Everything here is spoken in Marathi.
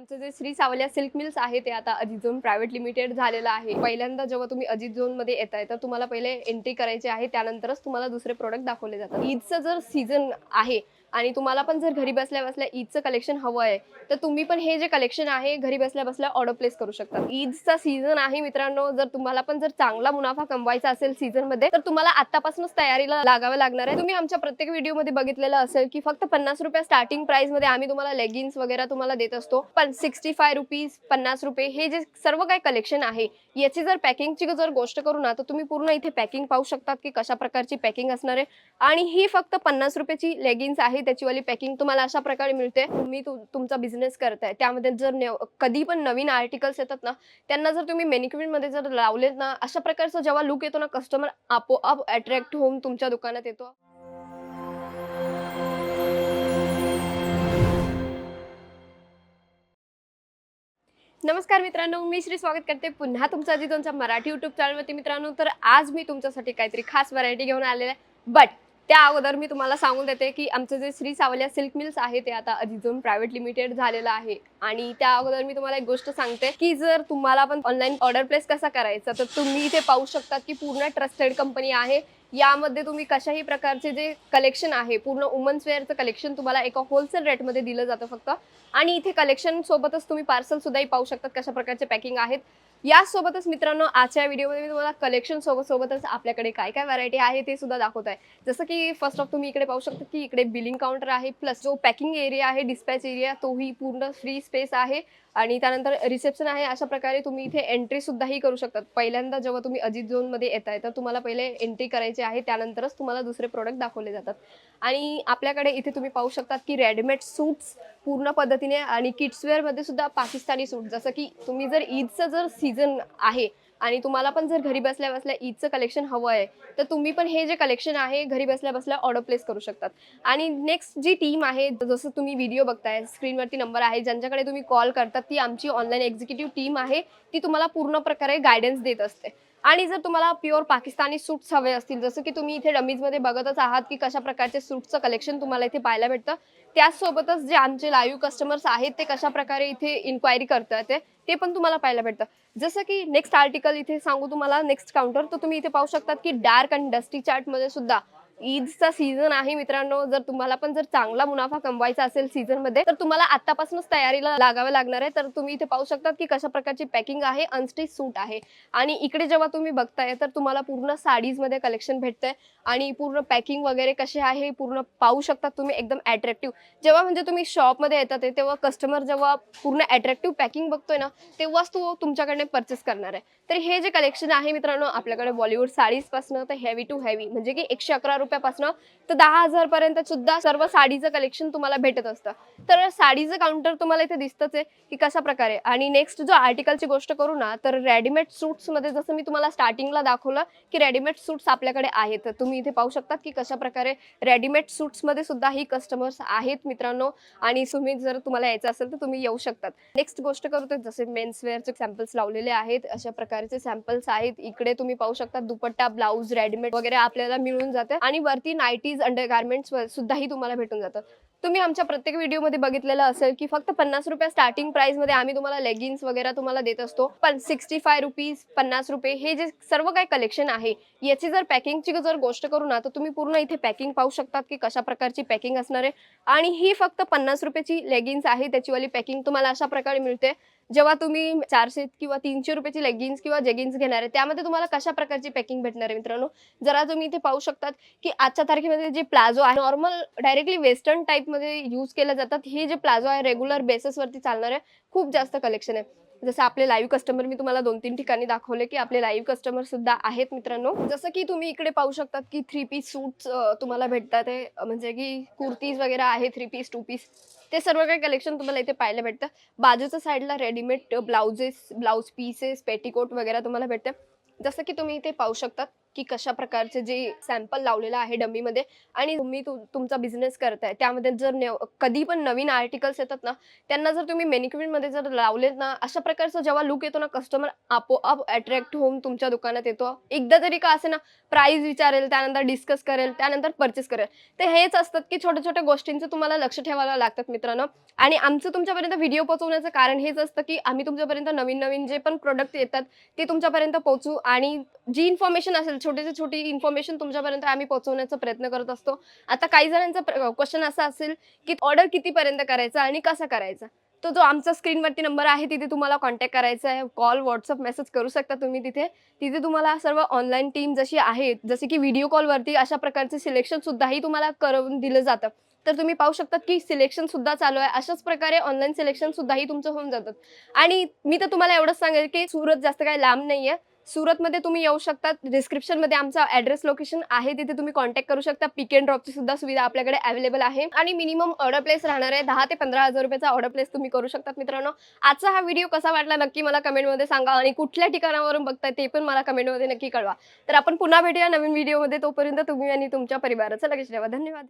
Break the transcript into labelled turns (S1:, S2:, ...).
S1: आमचं जे श्री सावल्या सिल्क मिल्स आहे ते आता अजित झोन प्रायव्हेट लिमिटेड झालेलं आहे. पहिल्यांदा जेव्हा तुम्ही अजित झोनमध्ये आहे तर तुम्हाला पहिले एंट्री करायची आहे त्यानंतरच तुम्हाला दुसरे प्रोडक्ट दाखवले जातात. ईदचं जर सीझन आहे आणि तुम्हाला पण जर घरी बसल्या बसल्या ईदचं कलेक्शन हवं आहे तर तुम्ही पण हे जे कलेक्शन आहे घरी बसल्या बसल्या ऑर्डर प्लेस करू शकता. ईदचा सीझन आहे मित्रांनो जर तुम्हाला पण जर चांगला मुनाफा कमवायचा असेल सीझनमध्ये तर तुम्हाला आतापासूनच तयारीला लागावं लागणार आहे. तुम्ही आमच्या प्रत्येक व्हिडिओमध्ये बघितलेलं असेल की फक्त पन्नास रुपये स्टार्टिंग प्राइसमध्ये आम्ही तुम्हाला लेगिन्स वगैरे तुम्हाला देत असतो. पण सिक्स्टी फाय रुपीज पन्नास रुपये हे जे सर्व काही कलेक्शन आहे याची जर पॅकिंगची जर गोष्ट करू ना तर तुम्ही पूर्ण इथे पॅकिंग पाहू शकतात की कशा प्रकारची पॅकिंग असणार आहे. आणि ही फक्त पन्नास रुपयाची लेगिन्स आहे त्याचीवाली पॅकिंग तुम्हाला अशा प्रकारे मिळते. तुम्ही तुमचा बिझनेस करताय. त्यामध्ये जर कधी पण नवीन आर्टिकल्स येतात ना त्यांना जर तुम्ही मेनिक्विनमध्ये जर लावलेत ना अशा प्रकारचा जेव्हा लुक येतो ना कस्टमर आपोआप अट्रॅक्ट होऊन तुमच्या दुकानात येतो. नमस्कार मित्रांनो मी श्री स्वागत करते पुन्हा तुमचा आधी तुमच्या मराठी युट्यूब चॅनलवरती मित्रांनो तर आज मी तुमच्यासाठी काहीतरी खास व्हरायटी घेऊन आलेला आहे. बट त्या अगोदर मी तुम्हाला सांगून देते की आमचं जे श्री सावल्या सिल्क मिल्स आहे ते आता अजित प्रायव्हेट लिमिटेड झालेलं आहे. आणि त्या अगोदर मी तुम्हाला एक गोष्ट सांगते की जर तुम्हाला पण ऑनलाईन ऑर्डर प्लेस कसा करायचा तर तुम्ही इथे पाहू शकतात की पूर्ण ट्रस्टेड कंपनी आहे. यामध्ये तुम्ही कशाही प्रकारचे जे कलेक्शन आहे पूर्ण वुमन्स वेअरचं कलेक्शन तुम्हाला एका होलसेल रेटमध्ये दिलं जातं फक्त. आणि इथे कलेक्शन सोबतच तुम्ही पार्सल सुद्धाही पाहू शकतात कशा प्रकारचे पॅकिंग आहेत. यासोबतच मित्रांनो आजच्या व्हिडिओमध्ये मी तुम्हाला कलेक्शन सोबत सोबतच आपल्याकडे काय काय व्हरायटी आहे ते सुद्धा दाखवत आहे. जसं की फर्स्ट ऑफ तुम्ही इकडे पाहू शकता की इकडे बिलिंग काउंटर आहे प्लस जो पॅकिंग एरिया आहे डिस्पॅच एरिया तोही पूर्ण फ्री स्पेस आहे. आणि त्यानंतर रिसेप्शन आहे अशा प्रकारे तुम्ही इथे एंट्री सुद्धाही करू शकतात. पहिल्यांदा जेव्हा तुम्ही अजित झोनमध्ये आहे तर तुम्हाला पहिले एंट्री करायची आहे त्यानंतरच तुम्हाला दुसरे प्रोडक्ट दाखवले जातात. आणि आपल्याकडे इथे तुम्ही पाहू शकतात की रेडीमेड सूट्स पूर्ण पद्धतीने आणि किड्सवेअरमध्ये सुद्धा पाकिस्तानी सूट. जसं की तुम्ही जर ईदचं जर सीझन आहे आणि तुम्हाला पण जर घरी बसल्या बसल्या ईदचं कलेक्शन हवं आहे तर तुम्ही पण हे जे कलेक्शन आहे घरी बसल्या बसल्या ऑर्डर प्लेस करू शकतात. आणि नेक्स्ट जी टीम आहे जसं तुम्ही व्हिडिओ बघताय स्क्रीनवरती नंबर आहे ज्यांच्याकडे तुम्ही कॉल करतात ती आमची ऑनलाईन एक्झिक्युटिव्ह टीम आहे ती तुम्हाला पूर्ण प्रकारे गायडन्स देत असते. आणि जर तुम्हाला प्युअर पाकिस्तानी सूट्स हवे असतील जसं की तुम्ही इथे डमीजमध्ये बघतच आहात की कशा प्रकारचे सूटचं कलेक्शन तुम्हाला इथे पाहायला भेटतं. त्याचसोबतच जे आमचे लाईव्ह कस्टमर्स आहेत ते कशा प्रकारे इथे इन्क्वायरी करतात ते ते पण तुम्हाला पाहायला भेटतं. जसं की नेक्स्ट आर्टिकल इथे सांगू तुम्हाला नेक्स्ट काउंटर तर तुम्ही इथे पाहू शकतात की डार्क अँड डस्टी चार्टमध्ये सुद्धा ईदचा सीझन आहे मित्रांनो. जर तुम्हाला पण जर चांगला मुनाफा कमवायचा असेल सीझनमध्ये तर तुम्हाला आतापासूनच तयारीला लागावं लागणार आहे. तर तुम्ही इथे पाहू शकतात की कशा प्रकारची पॅकिंग आहे अनस्टिच सूट आहे. आणि इकडे जेव्हा तुम्ही बघताय तर तुम्हाला पूर्ण साडीजमध्ये कलेक्शन भेटतंय. आणि पूर्ण पॅकिंग वगैरे कसे आहे हे पूर्ण पाहू शकतात तुम्ही एकदम अट्रॅक्टिव्ह जेव्हा म्हणजे तुम्ही शॉपमध्ये येतात तेव्हा कस्टमर जेव्हा पूर्ण अट्रॅक्टिव्ह पॅकिंग बघतोय ना तेव्हाच तो तुमच्याकडे परचेस करणार आहे. तर हे जे कलेक्शन आहे मित्रांनो आपल्याकडे बॉलिवूड साडीजपासून तर हेवी टू हेवी म्हणजे की एकशे अकरा रुपयापासून तर दहा हजार पर्यंत सुद्धा सर्व साडीचं कलेक्शन तुम्हाला भेटत असतं. तर साडीचं काउंटर तुम्हाला इथे दिसतच आहे की कशा प्रकारे? आणि नेक्स्ट जो आर्टिकलची गोष्ट करू ना तर रेडीमेड सूट्समध्ये जसं मी तुम्हाला स्टार्टिंगला दाखवलं की रेडीमेड सूट्स आपल्याकडे आहेत. तुम्ही इथे पाहू शकतात की कशा प्रकारे रेडीमेड सूट्समध्ये सुद्धा ही कस्टमर्स आहेत मित्रांनो. आणि तुम्ही जर तुम्हाला यायचं असेल तर तुम्ही येऊ शकतात. नेक्स्ट गोष्ट करू तर जसे मेन्सवेअरचे सॅम्पल्स लावलेले आहेत अशा प्रकारचे सॅम्पल्स आहेत. इकडे तुम्ही पाहू शकता दुपट्टा ब्लाऊज रेडीमेड वगैरे आपल्याला मिळून जाते. आणि वरती नाईटीज अंडर गार्मेंट्स सुद्धाही तुम्हाला भेटून जातं. तुम्ही आमच्या प्रत्येक व्हिडिओमध्ये बघितलेलं असेल की फक्त पन्नास रुपये स्टार्टिंग प्राइसमध्ये आम्ही तुम्हाला लेगिन्स वगैरे तुम्हाला देत असतो. पण सिक्स्टी फाय रुपीज पन्नास रुपये हे जे सर्व काही कलेक्शन आहे याची जर पॅकिंगची जर गोष्ट करू ना तर तुम्ही पूर्ण इथे पॅकिंग पाहू शकतात की कशा प्रकारची पॅकिंग असणार आहे. आणि ही फक्त पन्नास रुपयाची लेगिन्स आहे त्याचीवाली पॅकिंग तुम्हाला अशा प्रकारे मिळते. जेव्हा तुम्ही चारशे किंवा तीनशे रुपयाची लेगिन्स किंवा जेगिन्स घेणार आहे त्यामध्ये तुम्हाला कशा प्रकारची पॅकिंग भेटणार आहे मित्रांनो? जरा तुम्ही इथे पाहू शकतात की आजच्या तारखेमध्ये जे प्लाझो आहे नॉर्मल डायरेक्टली वेस्टर्न टाईप मध्ये यूज केल्या जातात. हे जे प्लाझो आहे रेग्युलर बेसिसवरती चालणार आहे खूप जास्त कलेक्शन आहे. जसं आपले लाईव्ह कस्टमर मी तुम्हाला दोन तीन ठिकाणी दाखवले की आपले लाईव्ह कस्टमर सुद्धा आहेत मित्रांनो. जसं की तुम्ही इकडे पाहू शकतात की थ्री पीस सूट्स तुम्हाला भेटतात हे म्हणजे की कुर्तीज वगैरे आहे थ्री पीस टू पीस ते सर्व काही कलेक्शन तुम्हाला इथे पाहायला भेटतं. बाजूच्या साईडला readymade blouses blouse pieces petticoat वगैरे तुम्हाला भेटते. जसं की तुम्ही इथे पाहू शकतात. की कशा प्रकारचे जे सॅम्पल लावलेलं आहे डमीमध्ये आणि तुम्ही तुमचा बिझनेस करताय. त्यामध्ये जर कधी पण नवीन आर्टिकल्स येतात ना त्यांना जर तुम्ही मेनिक्विनमध्ये जर लावलेत ना अशा प्रकारचा जेव्हा लुक येतो ना कस्टमर आपोआप अट्रॅक्ट होऊन तुमच्या दुकानात येतो. एकदा तरी का असे ना प्राईज विचारेल त्यानंतर डिस्कस करेल त्यानंतर परचेस करेल. तर हेच असतात की छोट्या छोट्या गोष्टींचं तुम्हाला लक्ष ठेवायला लागतात मित्रांनो. आणि आमचं तुमच्यापर्यंत व्हिडिओ पोहोचवण्याचं कारण हेच असतं की आम्ही तुमच्यापर्यंत नवीन नवीन जे पण प्रोडक्ट येतात ते तुमच्यापर्यंत पोहोचू आणि जी इन्फॉर्मेशन असेल छोटी छोटी इन्फॉर्मेशन तुमच्यापर्यंत आम्ही पोहोचवण्याचा प्रयत्न करत असतो. आता काही जणांचा क्वेश्चन असा असेल की ऑर्डर कितीपर्यंत करायचा आणि कसा करायचा? तो जो आमचा स्क्रीनवरती नंबर आहे तिथे तुम्हाला कॉन्टॅक्ट करायचा आहे. कॉल व्हॉट्सअप मेसेज करू शकता तुम्ही तिथे. तिथे तुम्हाला सर्व ऑनलाईन टीम जशी आहे जसे की व्हिडिओ कॉलवरती अशा प्रकारचे सिलेक्शन सुद्धाही तुम्हाला करून दिलं जातं. तर तुम्ही पाहू शकता की सिलेक्शन सुद्धा चालू आहे. अशाच प्रकारे ऑनलाईन सिलेक्शन सुद्धाही तुमचं होऊन जातात आणि मी तर तुम्हाला एवढंच सांगेल की सुरत जास्त काही लांब नाही आहे सुरतमध्ये तुम्ही येऊ शकता. डिस्क्रिप्शनमध्ये आमचा ॲड्रेस लोकेशन आहे. तिथे तुम्ही कॉन्टॅक्ट करू शकता. पिक अँड ड्रॉपची सुद्धा सुविधा आपल्याकडे अवेलेबल आहे. आणि मिनिमम ऑर्डर प्लेस राहणार आहे. दहा ते पंधरा हजार रुपयाचा ऑर्डर प्लेस तुम्ही करू शकता मित्रांनो. आजचा हा व्हिडिओ कसा वाटला नक्की मला कमेंटमध्ये सांगा. आणि कुठल्या ठिकाणावरून बघताय ते पण मला कमेंटमध्ये नक्की कळवा. तर आपण पुन्हा भेटूया नवीन व्हिडिओमध्ये तोपर्यंत तुम्ही आणि तुमच्या परिवाराचं लक्ष ठेवा धन्यवाद.